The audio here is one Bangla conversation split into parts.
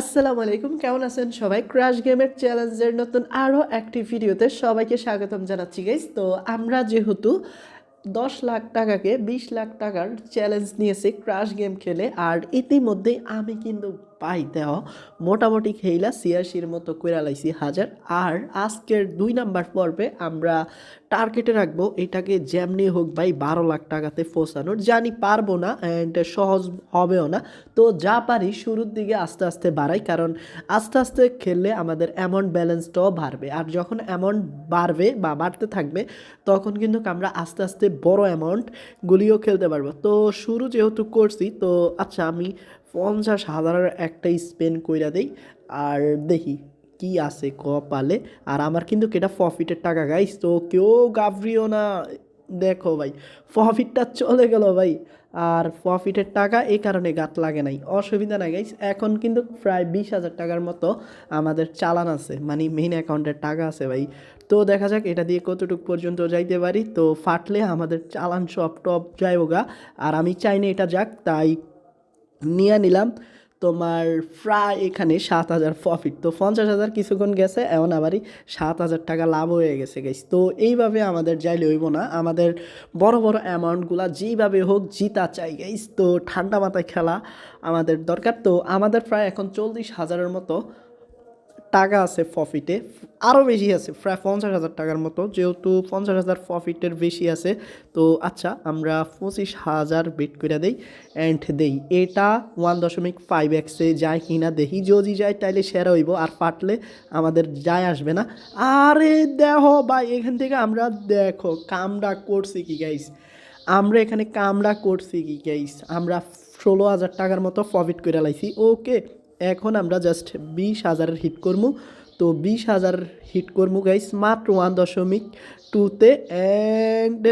আসসালামু আলাইকুম, কেমন আছেন সবাই? ক্রাশ গেমের চ্যালেঞ্জের নতুন আরও একটি ভিডিওতে সবাইকে স্বাগতম জানাচ্ছি গাইজ তো আমরা যেহেতু দশ লাখ টাকাকে বিশ লাখ টাকার চ্যালেঞ্জ নিয়েছি ক্রাশ গেম খেলে, আর ইতিমধ্যেই আমি কিন্তু পাই দেহ মোটামুটি খেইলা ছিয়াশির মতো কইরা লাইছি হাজার। আর আজকের দুই নাম্বার পর্বে আমরা টার্গেটে রাখব এটাকে যেমনি হোক ভাই বারো লাখ টাকাতে পৌঁছানোর। জানি পারব না অ্যান্ড সহজ হবেও না। তো যা পারি শুরুর দিকে আস্তে আস্তে বাড়াই কারণ আস্তে আস্তে খেললে আমাদের অ্যামাউন্ট ব্যালেন্সটাও বাড়বে। আর যখন অ্যামাউন্ট বাড়বে বা বাড়তে থাকবে তখন কিন্তু আমরা আস্তে আস্তে বড় অ্যামাউন্টগুলিও খেলতে পারব। তো শুরু যেহেতু করছি তো আচ্ছা আমি পঞ্চাশ হাজারের একটা স্পেন কইরা দেই, আর দেখি কি আছে কপালে। আর আমার কিন্তু এটা প্রফিটের টাকা গাইস তো কেউ গাভরিও না। দেখো ভাই প্রফিটটা চলে গেল ভাই, আর প্রফিটের টাকা এই কারণে গাত লাগে নাই। অসুবিধা নাই গাইস এখন কিন্তু প্রায় বিশ হাজার টাকার মতো আমাদের চালান আছে মানে মেইন অ্যাকাউন্টের টাকা আছে ভাই। তো দেখা যাক এটা দিয়ে কতটুকু পর্যন্ত যাইতে পারি। তো ফাটলে আমাদের চালান সব টপ যাইব আর আমি চাই না এটা যাক, তাই নিয়ে নিলাম। তোমার প্রায় এখানে সাত হাজার প্রফিট তো পঞ্চাশ হাজার কিছুক্ষণ গেছে এমন আবারই সাত হাজার টাকা লাভ হয়ে গেছে গেছ তো এইভাবে আমাদের যাইলে হইব না। আমাদের বড় বড় অ্যামাউন্টগুলো যেইভাবে হোক জিতা চাই গেছ তো ঠান্ডা মাথায় খেলা আমাদের দরকার। তো আমাদের প্রায় এখন চল্লিশ হাজারের মতো টাকা আছে প্রফিটে আরও বেশি আছে, প্রায় পঞ্চাশ হাজার টাকার মতো, যেহেতু পঞ্চাশ হাজার প্রফিটের বেশি আছে। তো আচ্ছা আমরা পঁচিশ হাজার বেট করে দেই অ্যান্ড দেই। এটা ওয়ান দশমিক ফাইভ এক্সে যায় কি না দেখি। যদি যায়, তাইলে সেরা হইব। আর ফাটলে আমাদের যায় আসবে না। আরে দেখো ভাই, এখান থেকে আমরা দেখো কামটা করছি কি গাইস আমরা এখানে কামড়া করছি কি গাইস আমরা ষোলো হাজার টাকার মতো প্রফিট করে লাইছি। ওকে এখন আমরা জাস্ট বিশ হাজারের হিট করব তো বিশ হাজার হিট করব গাইস মাত্র ওয়ান দশমিক টুতে অ্যান্ড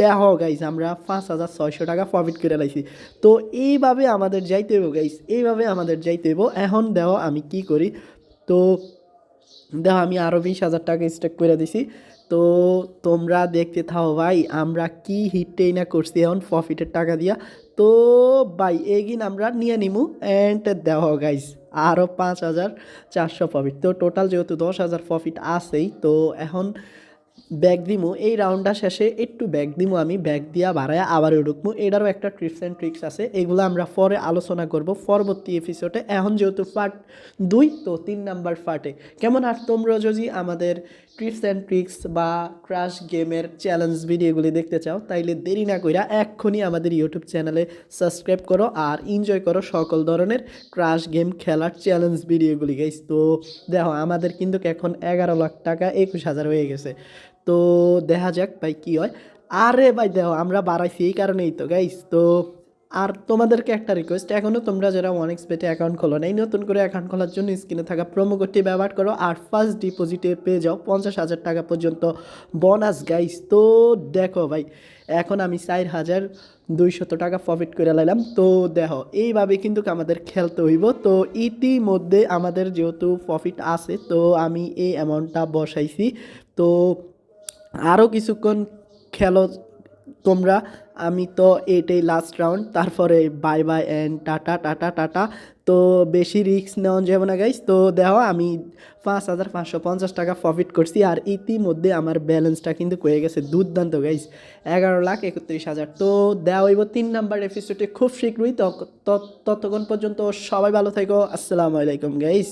দেহ গাইস আমরা পাঁচ হাজার ছয়শো টাকা প্রফিট করে লাইছি। তো এইভাবে আমাদের যাইতে হইব গাইস এইভাবে আমাদের যাইতে হইব। এখন দেহ আমি কি করি? তো দেখো আমি আরও বিশ হাজার টাকা স্টেক করে দিছি। তো তোমরা দেখতে থাও ভাই, আমরা কি হিটটেই না করছি এখন প্রফিটের টাকা দিয়া। তো ভাই, এগিন আমরা নিয়ে নিমু অ্যান্ড দেওয়া গাইস আরও পাঁচ হাজার চারশো প্রফিট তো টোটাল যেহেতু দশ হাজার প্রফিট আছেই, তো এখন ব্যাগ দিমু। এই রাউন্ডটা শেষে একটু ব্যাগ দিমু আমি। ব্যাগ দিয়া বাড়ায় আবারও ঢুকবো এটারও একটা ট্রিপস অ্যান্ড ট্রিক্স আছে। এগুলো আমরা পরে আলোচনা করব পরবর্তী এপিসোডে এখন যেহেতু পার্ট দুই, তো তিন নাম্বার পার্টে কেমন আর তোমরা যদি আমাদের ট্রিপস অ্যান্ড ট্রিক্স বা ক্রাশ গেমের চ্যালেঞ্জ ভিডিওগুলি দেখতে চাও, তাইলে দেরি না কইরা এক্ষুনি আমাদের ইউটিউব চ্যানেলে সাবস্ক্রাইব করো আর এনজয় করো সকল ধরনের ক্রাশ গেম খেলার চ্যালেঞ্জ ভিডিওগুলি গাইস তো দেখো, আমাদের কিন্তু এখন এগারো লাখ টাকা, একুশ হাজার হয়ে গেছে। তো দেখা যাক ভাই কী হয়। আরে ভাই দেখো, আমরা বাড়াইছি এই কারণেই তো গাইস তো আর তোমাদেরকে একটা রিকোয়েস্ট এখনও তোমরা যারা ওয়ান এক্সপেটে অ্যাকাউন্ট খোলো নাই, নতুন করে অ্যাকাউন্ট খোলার জন্য স্ক্রিনে থাকা প্রোমো কোডটি ব্যবহার করো আর ফার্স্ট ডিপোজিটে পেয়ে যাও পঞ্চাশ হাজার টাকা পর্যন্ত বোনাস গাইস তো দেখো ভাই, এখন আমি চার হাজার দুইশত টাকা প্রফিট করে লাইলাম। তো দেখো, এইভাবে কিন্তু আমাদের খেলতে হইব। তো ইতিমধ্যে আমাদের যেহেতু প্রফিট আছে, তো আমি এই অ্যামাউন্টটা বসাইছি। তো আরও কিছুক্ষণ খেলো তোমরা। আমি তো এটাই লাস্ট রাউন্ড তারপরে bye bye and tata tata tata. তো বেশি রিস্ক নেওয়া যাবে না গাইস তো দেখো, আমি পাঁচ হাজার পাঁচশো পঞ্চাশ টাকা প্রফিট করছি আর ইতিমধ্যে আমার ব্যালেন্সটা কিন্তু কয়ে গেছে দুর্দান্ত গাইস এগারো লাখ একত্রিশ হাজার। তো দেওয়া হইব তিন নাম্বার এপিসোডে খুব শীঘ্রই। ততক্ষণ পর্যন্ত সবাই ভালো থেকো। আসসালামু আলাইকুম গাইস